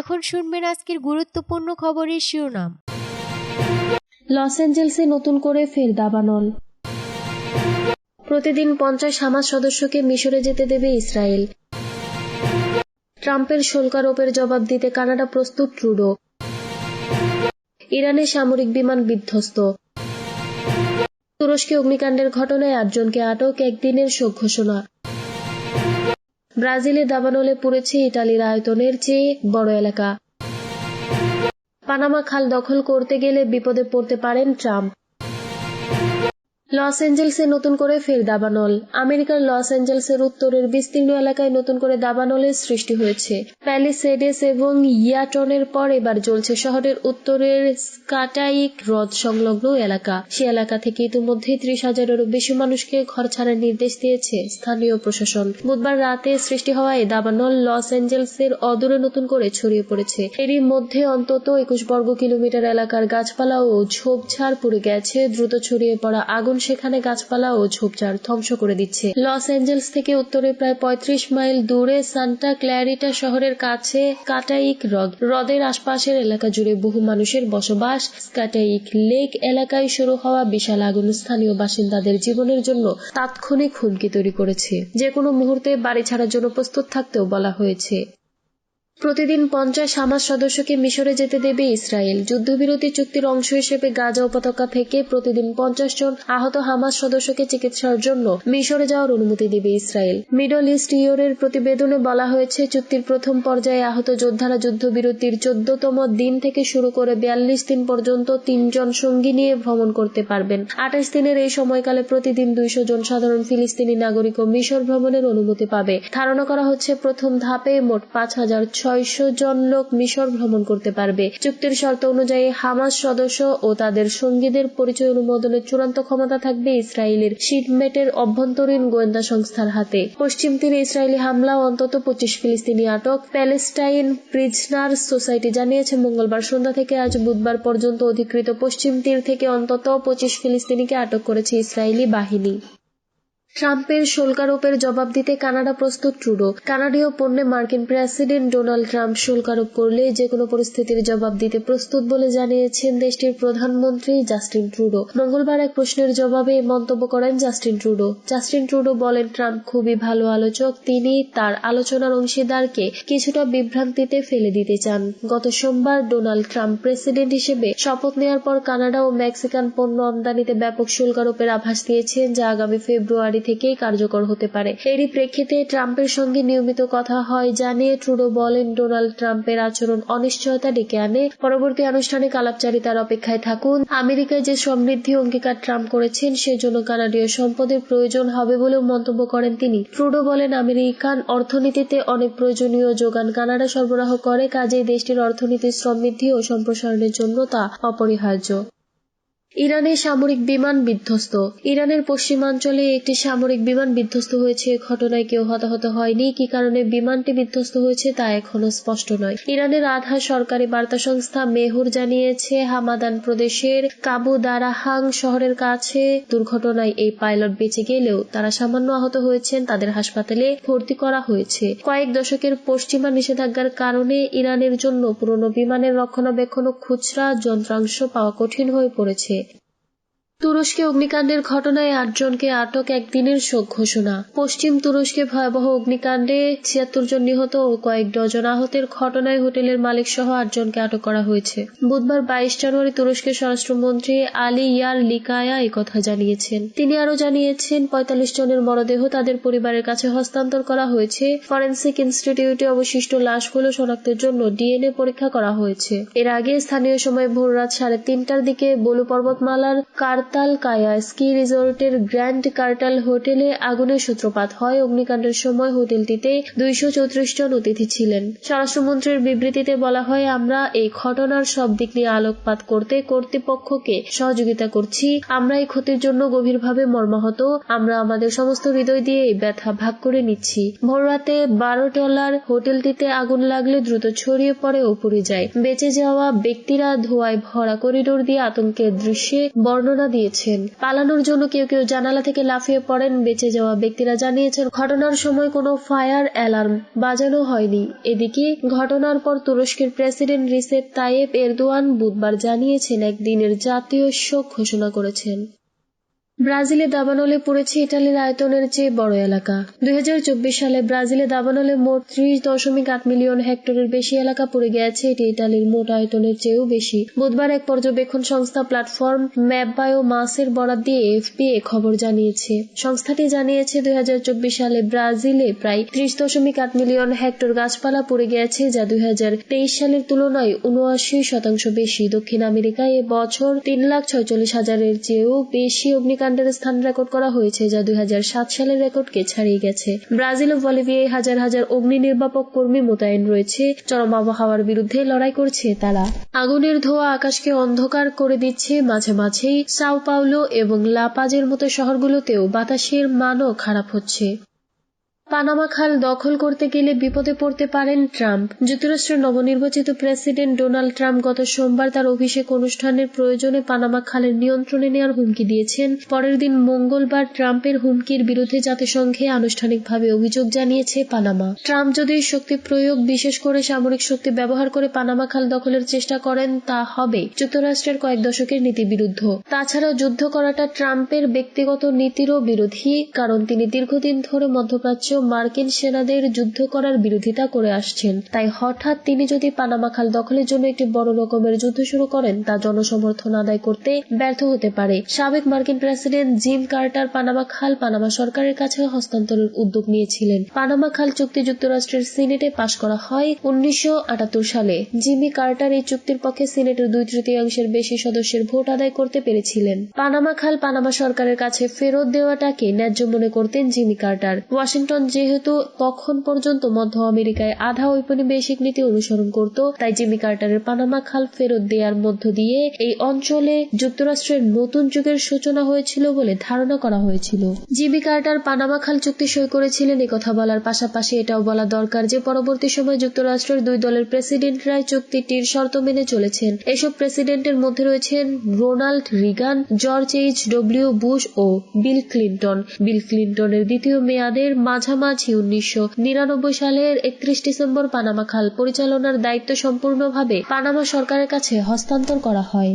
এখন শুনবেন আজকের গুরুত্বপূর্ণ খবরের শিরোনাম। লস অ্যাঞ্জেলসে নতুন করে ফের দাবানল। প্রতিদিন পঞ্চাশ হামাস সদস্যকে মিশরে যেতে দেবে ইসরায়েল। ট্রাম্পের শুল্ক আরোপের জবাব দিতে কানাডা প্রস্তুত ট্রুডো। ইরানে সামরিক বিমান বিধ্বস্ত। তুরস্কে অগ্নিকাণ্ডের ঘটনায় আটজনকে আটক একদিনের শোক ঘোষণা। ব্রাজিলে দাবানলে পড়েছে ইটালির আয়তনের চেয়ে বড় এলাকা। পানামা খাল দখল করতে গেলে বিপদে পড়তে পারেন ট্রাম্প। লস অ্যাঞ্জেলসে নতুন করে ফের দাবানল। আমেরিকার লস অ্যাঞ্জেলসের উত্তরের বিস্তীর্ণ এলাকায় নতুন করে দাবানলের সৃষ্টি হয়েছে। প্যালিসেডেস এবং ইয়াটনের পর এবার জ্বলছে শহরের উত্তরের স্কাটাইক হ্রদ সংলগ্ন এলাকা। সে এলাকা থেকে ইতিমধ্যে ত্রিশ হাজারেরও বেশি মানুষকে ঘর ছাড়ার নির্দেশ দিয়েছে স্থানীয় প্রশাসন। বুধবার রাতে সৃষ্টি হওয়া এই দাবানল লস অ্যাঞ্জেলসের অদূরে নতুন করে ছড়িয়ে পড়েছে। এরই মধ্যে অন্তত একুশ বর্গ কিলোমিটার এলাকার গাছপালা ও ঝোপঝাড় পুড়ে গেছে। দ্রুত ছড়িয়ে পড়া আগুন সেখানে গাছপালা ও ঝোপঝাড় ধ্বংস করে দিচ্ছে। লস অ্যাঞ্জেলস থেকে উত্তরে প্রায় পঁয়ত্রিশ মাইল দূরে সান্টা ক্ল্যারিটা শহরের কাছে কাটাইক হ্রদ। হ্রদের আশপাশের এলাকা জুড়ে বহু মানুষের বসবাস। স্কাটাইক লেক এলাকায় শুরু হওয়া বিশাল আগুন স্থানীয় বাসিন্দাদের জীবনের জন্য তাৎক্ষণিক হুমকি তৈরি করেছে। যে কোনো মুহূর্তে বাড়ি ছাড়ার জন্য প্রস্তুত থাকতেও বলা হয়েছে। প্রতিদিন পঞ্চাশ হামাস সদস্যকে মিশরে যেতে দেবে ইসরায়েল। যুদ্ধবিরতি চুক্তির অংশ হিসেবে গাজা উপত্যকা থেকে প্রতিদিন পঞ্চাশ জন আহত হামাস সদস্যকে চিকিৎসার জন্য মিশরে যাওয়ার অনুমতি দেবে ইসরায়েল। মিডল ইস্ট ইউরের প্রতিবেদনে বলা হয়েছে, চুক্তির প্রথম পর্যায়ে আহত যোদ্ধারা যুদ্ধবিরতির চোদ্দতম দিন থেকে শুরু করে বিয়াল্লিশ দিন পর্যন্ত তিনজন সঙ্গী নিয়ে ভ্রমণ করতে পারবেন। আঠাশ দিনের এই সময়কালে প্রতিদিন দুইশো জন সাধারণ ফিলিস্তিনি নাগরিক ও মিশর ভ্রমণের অনুমতি পাবে। ধারণা করা হচ্ছে, প্রথম ধাপে মোট পাঁচ হাজার ছয়শো জন লোক মিশর ভ্রমণ করতে পারবে। চুক্তির শর্ত অনুযায়ী হামাস সদস্য ও তাদের সঙ্গীদের পরিচয় অনুমোদনের চূড়ান্ত ক্ষমতা থাকবে ইসরায়েলের শিটমেটের অভ্যন্তরীণ গোয়েন্দা সংস্থার হাতে। পশ্চিম তীরে ইসরায়েলি হামলা অন্তত পঁচিশ ফিলিস্তিনি আটক প্যালেস্টাইন প্রিজনার সোসাইটি জানিয়েছে মঙ্গলবার সন্ধ্যা থেকে আজ বুধবার পর্যন্ত অধিকৃত পশ্চিম তীর থেকে অন্তত পঁচিশ ফিলিস্তিনিকে আটক করেছে ইসরায়েলি বাহিনী। ট্রাম্পের শুল্ক আরোপের জবাব দিতে কানাডা প্রস্তুত ট্রুডো। কানাডীয় পণ্যে মার্কিন প্রেসিডেন্ট ডোনাল্ড ট্রাম্প শুল্ক আরোপ করলে যে কোনো পরিস্থিতির জবাব দিতে প্রস্তুত বলে জানিয়েছেন দেশটির প্রধানমন্ত্রী জাস্টিন ট্রুডো। মঙ্গলবার এক প্রশ্নের জবাবে এই মন্তব্য করেন জাস্টিন ট্রুডো। জাস্টিন ট্রুডো বলেন, ট্রাম্প খুবই ভালো আলোচক। তিনি তার আলোচনার অংশীদারকে কিছুটা বিভ্রান্তিতে ফেলে দিতে চান। গত সোমবার ডোনাল্ড ট্রাম্প প্রেসিডেন্ট হিসেবে শপথ নেওয়ার পর কানাডা ও মেক্সিকান পণ্য আমদানিতে ব্যাপক শুল্ক আরোপের আভাস দিয়েছেন, যা আগামী ফেব্রুয়ারি থেকেই কার্যকর হতে পারে। এরই প্রেক্ষিতে ট্রাম্পের সঙ্গে নিয়মিত কথা হয় জানিয়ে ট্রুডো বলেন, ডোনাল্ড ট্রাম্পের আচরণ অনিশ্চয়তা ডেকে আনে। পরবর্তী আনুষ্ঠানিক আলাপচারিতার অপেক্ষায় থাকুন। আমেরিকায় যে সমৃদ্ধি অঙ্গীকার ট্রাম্প করেছেন, সেজন্য কানাডীয় সম্পদের প্রয়োজন হবে বলেও মন্তব্য করেন তিনি। ট্রুডো বলেন, আমেরিকান অর্থনীতিতে অনেক প্রয়োজনীয় যোগান কানাডা সরবরাহ করে, কাজেই দেশটির অর্থনীতির সমৃদ্ধি ও সম্প্রসারণের জন্য তা অপরিহার্য। ইরানে সামরিক বিমান বিধ্বস্ত। ইরানের পশ্চিমাঞ্চলে একটি সামরিক বিমান বিধ্বস্ত হয়েছে। ঘটনায় কেউ হতাহত হয়নি। কি কারণে বিমানটি বিধ্বস্ত হয়েছে তা এখনও স্পষ্ট নয়। ইরানের আধা সরকারি বার্তা সংস্থা মেহুর জানিয়েছে, হামাদান প্রদেশের কাবু দারাহাং শহরের কাছে দুর্ঘটনায় এই পাইলট বেঁচে গেলেও তারা সামান্য আহত হয়েছেন। তাদের হাসপাতালে ভর্তি করা হয়েছে। কয়েক দশকের পশ্চিমা নিষেধাজ্ঞার কারণে ইরানের জন্য পুরনো বিমানের রক্ষণাবেক্ষণ খুচরা যন্ত্রাংশ পাওয়া কঠিন হয়ে পড়েছে। তুরস্কে অগ্নিকাণ্ডের ঘটনায় আটজনকে আটক একদিনের শোক ঘোষণা। পশ্চিম তুরস্কে ভয়াবহ অগ্নিকাণ্ডে ছিয়াত্তর জন নিহত ও কয়েক ডজন আহতের ঘটনায় হোটেলের মালিক সহ আটজনকে আটক করা হয়েছে। বুধবার বাইশ জানুয়ারি তুরস্কের স্বরাষ্ট্রমন্ত্রী আলী ইয়ার লিকায়া কথা জানিয়েছেন। তিনি আরও জানিয়েছেন, পঁয়তাল্লিশ জনের মরদেহ তাদের পরিবারের কাছে হস্তান্তর করা হয়েছে। ফরেন্সিক ইনস্টিটিউটে অবশিষ্ট লাশগুলো শনাক্তের জন্য ডিএনএ পরীক্ষা করা হয়েছে। এর আগে স্থানীয় সময় ভোর রাত সাড়ে তিনটার দিকে বলু পর্বতমালার কার কার্তাল কায়া স্কি রিসোর্টের গ্র্যান্ড কার্টাল হোটেলে আগুনের সূত্রপাত হয়। অগ্নিকাণ্ডের সময় হোটেলটিতে দুইশো চৌত্রিশ জন অতিথি ছিলেন। স্বরাষ্ট্রমন্ত্রীর বিবৃতিতে বলা হয়, আমরা এই ঘটনার সব দিক নিয়ে আলোকপাত করতে কর্তৃপক্ষকে সহযোগিতা করছি। আমরা এই ক্ষতির জন্য গভীরভাবে মর্মাহত। আমরা আমাদের সমস্ত হৃদয় দিয়ে এই ব্যথা ভাগ করে নিচ্ছি। ভোররাতে বারো ডলার হোটেলটিতে আগুন লাগলে দ্রুত ছড়িয়ে পড়ে উপরে যায়। বেঁচে যাওয়া ব্যক্তিরা ধোয়ায় ভরা করিডোর দিয়ে আতঙ্কের দৃশ্যে বর্ণনা দিয়েছেন। পালানোর জন্য কেউ কেউ জানালা থেকে লাফিয়ে পড়েন। বেঁচে যাওয়া ব্যক্তিরা জানিয়েছেন, ঘটনার সময় কোনো ফায়ার অ্যালার্ম বাজানো হয়নি। এদিকে ঘটনার পর তুরস্কের প্রেসিডেন্ট রিসেপ তাইয়েব এরদোয়ান বুধবার জানিয়েছেন, একদিনের জাতীয় শোক ঘোষণা করেছেন। ব্রাজিলে দাবানলে পড়েছে ইটালির আয়তনের চেয়ে বড় এলাকা। দুই হাজার চব্বিশ সালে ব্রাজিলে দাবানলে মোট ত্রিশ দশমিক আট মিলিয়ন হেক্টরের বেশি এলাকা পড়ে গেছে, এটি ইটালির মোট আয়তনের চেয়েও বেশি। বুধবার এক পর্যবেক্ষণ সংস্থা প্ল্যাটফর্ম ম্যাপবায়ো মাসের বরাদ দিয়ে এফপি এ খবর জানিয়েছে। সংস্থাটি জানিয়েছে, দুই হাজার চব্বিশ সালে ব্রাজিলে প্রায় ত্রিশ দশমিক আট মিলিয়ন হেক্টর গাছপালা পড়ে গেছে, যা দুই হাজার তেইশ সালের তুলনায় উনআশি শতাংশ বেশি। দক্ষিণ আমেরিকায় এ বছর তিন লাখ ছয়চল্লিশ হাজারের চেয়েও বেশি অগ্নিকাণ্ডের স্থান রেকর্ড করা হয়েছে, যা দুই সালের রেকর্ডকে ছাড়িয়ে গেছে। ব্রাজিল ও বলিভিয়ায় হাজার হাজার অগ্নি নির্বাপক কর্মী মোতায়েন রয়েছে। চরম আবহাওয়ার বিরুদ্ধে লড়াই করছে তারা। আগুনের ধোয়া আকাশকে অন্ধকার করে দিচ্ছে মাঝে মাঝেই। সাও পাউলো এবং লাপাজের মতো শহরগুলোতেও বাতাসের মানও খারাপ হচ্ছে। পানামা খাল দখল করতে গেলে বিপদে পড়তে পারেন ট্রাম্প। যুক্তরাষ্ট্রের নবনির্বাচিত প্রেসিডেন্ট ডোনাল্ড ট্রাম্প গত সোমবার তার অভিষেক অনুষ্ঠানের প্রয়োজনে পানামা খালের নিয়ন্ত্রণে নেওয়ার হুমকি দিয়েছেন। পরের দিন মঙ্গলবার ট্রাম্পের হুমকির বিরুদ্ধে জাতিসংঘে আনুষ্ঠানিকভাবে অভিযোগ জানিয়েছে পানামা। ট্রাম্প যদি শক্তি প্রয়োগ, বিশেষ করে সামরিক শক্তি ব্যবহার করে পানামা খাল দখলের চেষ্টা করেন, তা হবে যুক্তরাষ্ট্রের কয়েক দশকের নীতি বিরুদ্ধ তাছাড়া যুদ্ধ করাটা ট্রাম্পের ব্যক্তিগত নীতিরও বিরোধী, কারণ তিনি দীর্ঘদিন ধরে মধ্যপ্রাচ্য মার্কিন সেনাদের যুদ্ধ করার বিরোধিতা করে আসছেন। তাই হঠাৎ তিনি যদি পানামা খাল দখলের জন্য একটি বড় রকমের যুদ্ধ শুরু করেন, তা জনসমর্থন আদায় করতে ব্যর্থ হতে পারে। সাবেক মার্কিন প্রেসিডেন্ট জিম কার্টার পানামা খাল পানামা সরকারের কাছে হস্তান্তরের উদ্যোগ নিয়েছিলেন। পানামা খাল চুক্তি যুক্তরাষ্ট্রের সিনেটে পাশ করা হয় উনিশশো আটাত্তর সালে। জিমি কার্টার এই চুক্তির পক্ষে সিনেটের দুই তৃতীয়াংশের বেশি সদস্যের ভোট আদায় করতে পেরেছিলেন। পানামা খাল পানামা সরকারের কাছে ফেরত দেওয়াটাকে ন্যায্য মনে করতেন জিমি কার্টার। ওয়াশিংটন যেহেতু তখন পর্যন্ত মধ্য আমেরিকায় আধা ঔপনিবেশিক নীতি অনুসরণ করত, তাই জিমি কার্টারের পানামা খাল ফেরত দেওয়ার মধ্য দিয়ে এই অঞ্চলে যুক্তরাষ্ট্রের নতুন যুগের সূচনা হয়েছিল বলে ধারণা করা হয়েছিল। জিমি কার্টার পানামা খাল চুক্তি সই করেছিলেন কথা বলার পাশাপাশি এটাও বলা দরকার যে পরবর্তী সময় যুক্তরাষ্ট্রের দুই দলের প্রেসিডেন্টরাই চুক্তিটির শর্ত মেনে চলেছেন। এসব প্রেসিডেন্টের মধ্যে রয়েছেন Ronald Reagan, George H W Bush ও বিল ক্লিন্টন। বিল ক্লিন্টনের দ্বিতীয় মেয়াদের মাঝামাঝি উনিশশো নিরানব্বই সালের একত্রিশ ডিসেম্বর পানামা খাল পরিচালনার দায়িত্ব সম্পূর্ণভাবে পানামা সরকারের কাছে হস্তান্তর করা হয়।